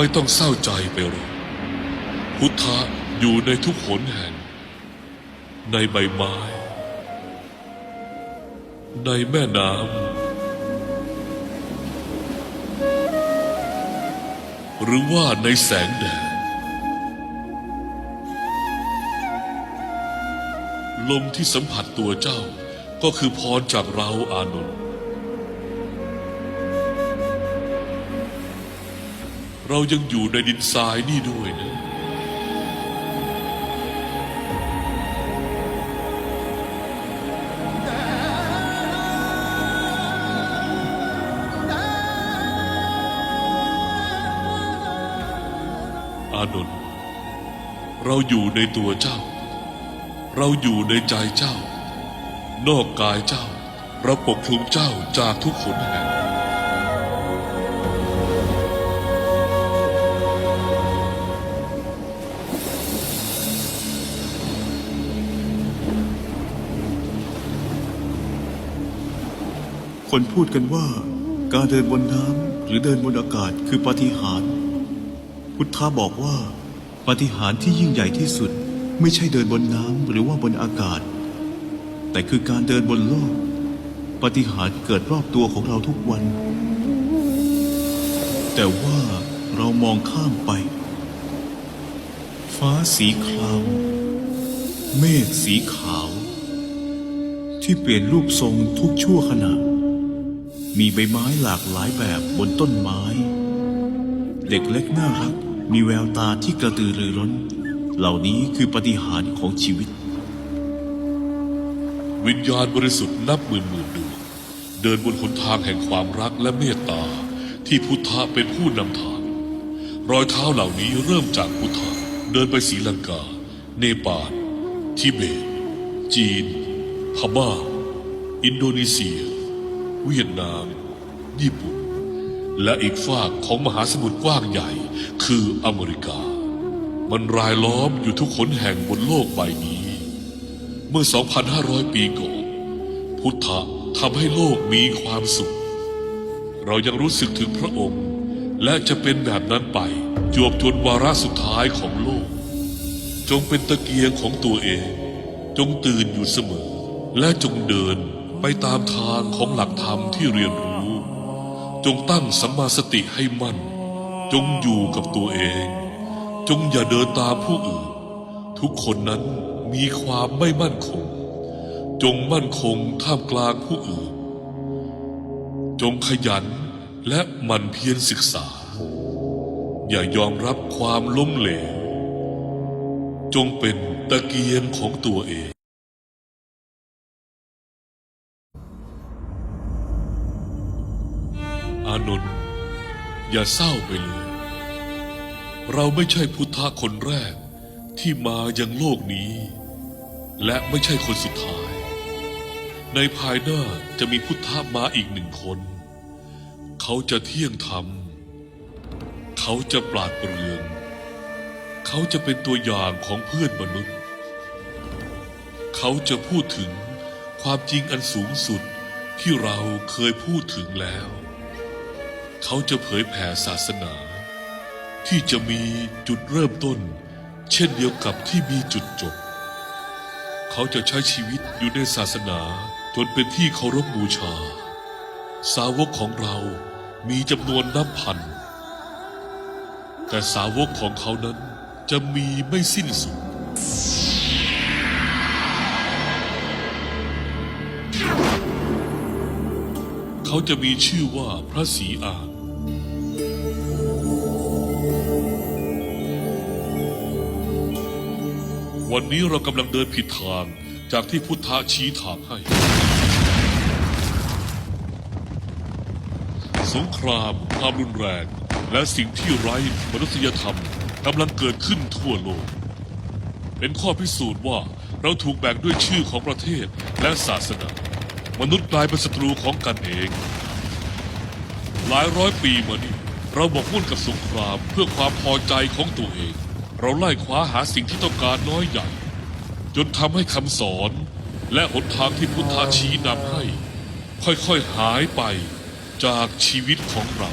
ไม่ต้องเศร้าใจไปหรอกพุทธะอยู่ในทุกหนแห่ง ในใบไม้ ในแม่น้ำหรือว่าในแสงแดดลมที่สัมผัสตัวเจ้าก็คือพรจากเราอานนท์ เรายังอยู่ในดินทรายนี่ด้วยนะอานนท์เราอยู่ในตัวเจ้า เราอยู่ในใจเจ้า นอกกายเจ้า เราปกคลุมเจ้าจากทุกขนแห่ง คนพูดกันว่า การเดินบนน้ำหรือเดินบนอากาศคือปาฏิหาริย์พุทธะบอกว่าปาฏิหาริย์ที่ยิ่งใหญ่ที่สุดไม่ใช่เดินบนน้ำหรือว่าบนอากาศ แต่คือการเดินบนโลกปาฏิหาริย์เกิดรอบตัวของเราทุกวัน แต่ว่าเรามองข้ามไป ฟ้าสีครามเมฆสีขาว ที่เปลี่ยนรูปทรงทุกชั่วขณะ มีใบไม้หลากหลายแบบบนต้นไม้ เด็กเล็กน่ารัก มีแววตาที่กระตือรือร้น เหล่านี้คือปฏิหารของชีวิต วิญญาณบริสุทธิ์นับหมื่นหมื่นดวงเดินบนหนทางแห่งความรักและเมตตา ที่พุทธะเป็นผู้นำทาง รอยเท้าเหล่านี้เริ่มจากพุทธะเดินไปศรีลังกา เนปาลทิเบต จีนพม่าอินโดนีเซีย เวียดนาม ญี่ปุ่น และอีกฝากของมหาสมุทรกว้างใหญ่ คืออเมริกา มันรายล้อมอยู่ทุกขนแห่งบนโลกใบนี้ เมื่อ 2,500 ปีก่อน พุทธะทำให้โลกมีความสุข เรายังรู้สึกถึงพระองค์ และจะเป็นแบบนั้นไปจวบจนวาระสุดท้ายของโลก จงเป็นตะเกียงของตัวเอง จงตื่นอยู่เสมอ และจงเดิน ไปตามทางของหลักธรรมที่เรียนรู้ จงตั้งสัมมาสติให้มั่น จงอยู่กับตัวเอง จงอย่าเดินตามผู้อื่น ทุกคนนั้นมีความไม่มั่นคง จงมั่นคงท่ามกลางผู้อื่น จงขยันและมันเพียรศึกษา อย่ายอมรับความล้มเหลว จงเป็นตะเกียงของตัวเอง อานนท์อย่าเศร้าไปเลย เราไม่ใช่พุทธะคนแรกที่มายังโลกนี้ และไม่ใช่คนสุดท้าย ในภายหน้าจะมีพุทธะมาอีกหนึ่งคน เขาจะเที่ยงธรรม เขาจะปราดเปรื่อง เขาจะเป็นตัวอย่างของเพื่อนมนุษย์ เขาจะพูดถึงความจริงอันสูงสุดที่เราเคยพูดถึงแล้ว เขาจะเผยแผ่ศาสนา ที่จะมีจุดเริ่มต้น เช่นเดียวกับที่มีจุดจบ เขาจะใช้ชีวิตอยู่ในศาสนาจนเป็นที่เคารพบูชา สาวกของเรามีจำนวนนับพัน แต่สาวกของเขานั้นจะมีไม่สิ้นสุด เขาจะมีชื่อว่าพระศรีอานวันนี้เรากำลังเดินผิดทางจากที่พุทธะชี้ทางให้ สงครามความรุนแรง และสิ่งที่ไร้มนุษยธรรมกำลังเกิดขึ้นทั่วโลก เป็นข้อพิสูจน์ว่าเราถูกแบ่งด้วยชื่อของประเทศและศาสนา มนุษย์กลายเป็นศัตรูของกันเอง หลายร้อยปีมานี้เราบอกมุ่นกับสงครามเพื่อความพอใจของตัวเอง เราไล่คว้าหาสิ่งที่ต้องการน้อยใหญ่ จนทำให้คำสอน และหนทางที่พุทธาชี้นำให้ ค่อยๆหายไปจากชีวิตของเรา